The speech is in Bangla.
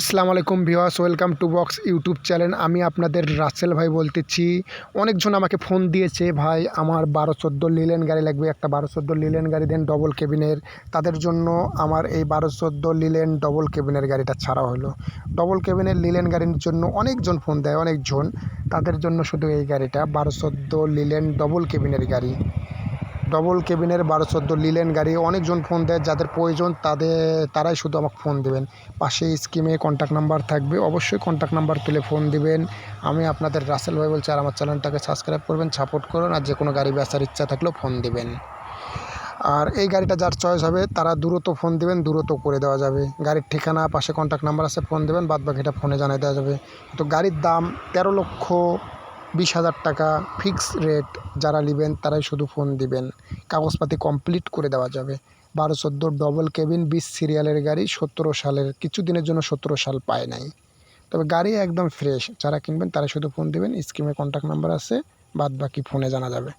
আসসালামু আলাইকুম viewers welcome to box YouTube channel. আমি আপনাদের রাসেল ভাই বলতেছি। অনেকজন আমাকে ফোন দিয়েছে, ভাই, আমার বারো চোদ্দ লিলেন গাড়ি লাগবে, একটা বারো চোদ্দ লিলেন গাড়ি দেন ডবল কেবিনের তাদের জন্য আমার এই বারো চোদ্দ লিলেন ডবল কেবিনের গাড়িটা ছাড়া হলো। ডবল কেবিনের লিলেন গাড়ির জন্য অনেকজন ফোন দেয়, অনেকজন। তাদের জন্য শুধু এই গাড়িটা, বারো চোদ্দ লিলেন ডবল কেবিনের গাড়ি। ডবল কেবিনের বারো চোদ্দ লিলেন গাড়ি। অনেকজন ফোন দেয়, যাদের প্রয়োজন তাদের, তারাই শুধু আমাকে ফোন দেবেন। পাশে স্কিমে কন্ট্যাক্ট নাম্বার থাকবে, অবশ্যই কন্ট্যাক্ট নাম্বার তুলে ফোন দিবেন। আমি আপনাদের রাসেল ভাই বলছি, আর আমার চ্যানেলটাকে সাবস্ক্রাইব করবেন সাপোর্ট করুন, আর যে কোনো গাড়ি বেচার ইচ্ছা থাকলেও ফোন দিবেন। আর এই গাড়িটা যার চয়েস হবে, তারা দ্রুত ফোন দিবেন, দ্রুত করে দেওয়া যাবে। গাড়ির ঠিকানা, পাশে কন্ট্যাক্ট নাম্বার আছে ফোন দেবেন বাদ বাকিটা ফোনে জানিয়ে দেওয়া যাবে। তো গাড়ির দাম তেরো লক্ষ বিশ হাজার টাকা ফিক্স রেট যারা নেবেন তারাই শুধু ফোন দিবেন। কাগজপাতি কমপ্লিট করে দেওয়া যাবে। বারো চোদ্দ ডবল কেবিন বিশ সিরিয়ালের গাড়ি সতেরো সালের কিছু দিনের জন্য সতেরো সাল পায় নাই। তবে গাড়ি একদম ফ্রেশ, যারা কিনবেন তারা শুধু ফোন দিবেন, স্কিমে কন্ট্যাক্ট নাম্বার আছে বাদ বাকি ফোনে জানা যাবে।